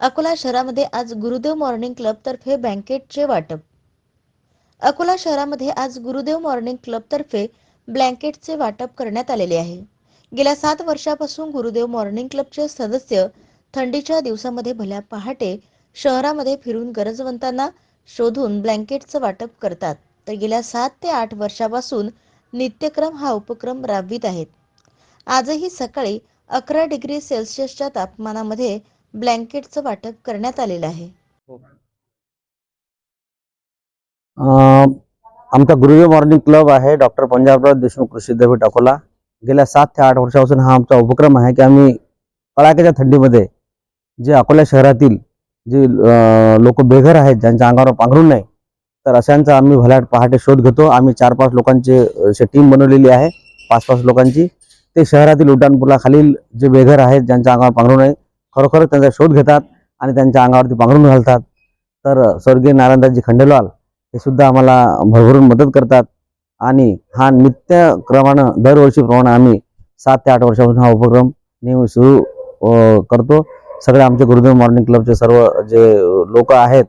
अकोला शहरामध्ये आज Gurudev morning club तर्फे ब्लँकेटचे वाटप. अकोला शहरामध्ये आज गुरुदेव मॉर्निंग क्लब तर्फे ब्लँकेटचे वाटप करण्यात आलेले आहे. गेल्या सात वर्षापासून गुरुदेव मॉर्निंग क्लबचे सदस्य थंडीच्या दिवसामध्ये भल्या पहाटे शहरामध्ये फिरून गरजवंतांना शोधून ब्लँकेटचं वाटप करतात. तर गेल्या सात ते आठ वर्षापासून नित्यक्रम हा उपक्रम राबवित आहेत. आजही सकाळी अकरा डिग्री सेल्सिअसच्या तापमानामध्ये ब्लँकेटचं वाटप करण्यात आलेलं आहे. अं, आमचा गुरुदेव मॉर्निंग क्लब आहे डॉक्टर पंजाबराव देशमुख कृषी विद्यापीठ अकोला. गेल्या सात ते आठ वर्षापासून हा आमचा उपक्रम आहे की आम्ही कडाक्याच्या थंडीमध्ये जे अकोला शहरातील जे लोक बेघर आहेत ज्यांच्या अंगावर पांघरून नाही तर अशांचा आम्ही भल्याट पहाटे शोध घेतो. आम्ही चार पाच लोकांची अशी टीम बनवलेली आहे पाच पाच लोकांची. ते शहरातील उड्डाणपुलाखालील जे बेघर आहेत ज्यांच्या अंगावर पांघरून नाही खरोखर त्यांचा शोध घेतात आणि त्यांच्या अंगावरती पांघरून घालतात. तर स्वर्गीय नारायणदासजी खंडेलवाल हे सुद्धा आम्हाला भरभरून मदत करतात. आणि हा नित्यक्रमानं दरवर्षीप्रमाणे आम्ही सात ते आठ वर्षापासून हा उपक्रम नेहमी सुरू करतो. सगळे आमचे गुरुदेव मॉर्निंग क्लबचे सर्व जे लोक आहेत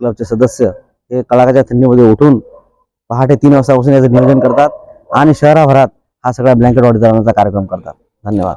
क्लबचे सदस्य हे कळाकाच्या थंडीमध्ये उठून पहाटे तीन वाजतापासून याचं नियोजन करतात आणि शहराभरात हा सगळा ब्लँकेट वाढ वितरणाचा कार्यक्रम करतात. धन्यवाद.